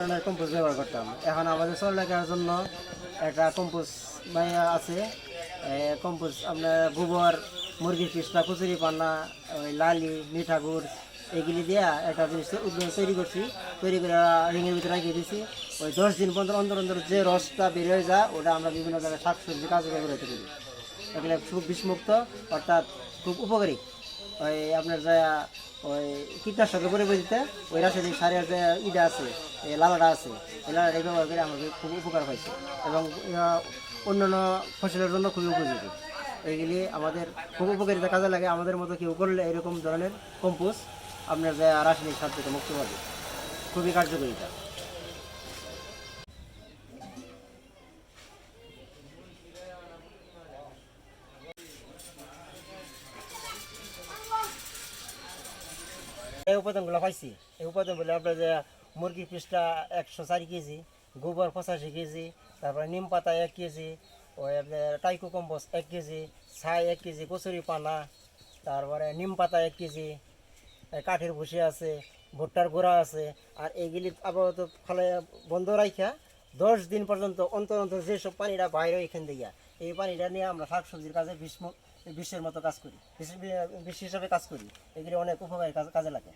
ধরনের কম্পোস্ট ব্যবহার করতাম। এখন আমাদের চলালেখার জন্য একটা কম্পোস্ট আছে। কম্পোস্ট আপনার গোবর মুরগির পিসটা কচুরি পান্না, ওই লালি মিঠা গুড় এগুলি দিয়া একটা জিনিস তৈরি করছি। তৈরি করে রিঙের ভিতরে রেখে দিয়েছি ওই দশ দিন পর্যন্ত অন্তর অন্তর যে রসটা বের হয়ে যায়, ওটা আমরা বিভিন্ন জায়গায় শাকসবজি কাজে ব্যবহৃত করি এগুলো খুব বিষমুক্ত, অর্থাৎ খুব উপকারী। ওই আপনার যা ওই কীটনাশকের পরিবর্তিতে ওই রাসায়নিক সারের যে ইটা আছে, এই লালাটা আছে, এই লালাটা ব্যবহার করে আমাদের খুব উপকার হয়েছে এবং অন্যান্য ফসলের জন্য খুবই উপযোগী। এইগুলি আমাদের খুব উপকারিতা কাজে লাগে, আমাদের মতো কেউ করলে এরকম ধরনের কম্পোস্ট আপনার যে রাসায়নিক সার থেকে মুক্ত পাবে। খুবই কার্যকরিতা। এই উপাদানগুলো পাইছি। এই উপাদান বলে আপনার যে মুরগির পিসটা একশো চারি কেজি, গোবর পঁচাশি কেজি, তারপরে নিম পাতা এক কেজি ওই আপনার টাইকো কম্পোস্ট এক কেজি, ছাই এক কেজি, কচুরি পানা, তারপরে নিম পাতা এক কেজি কাঠের ভুসি আছে, ভুট্টার গোড়া আছে, আর এইগুলি আপাতত ফলে বন্ধ রাখা দশ দিন পর্যন্ত অন্তর অন্তর যেসব পানিটা বাইরে এখান থেকে। এই পানিটা নিয়ে আমরা শাক সবজির কাজে বিষ বিশ্বের মতো কাজ করি। বিশ্ব বিশ হিসাবে কাজ করি। এগুলি অনেক উপকারী কাজে লাগে।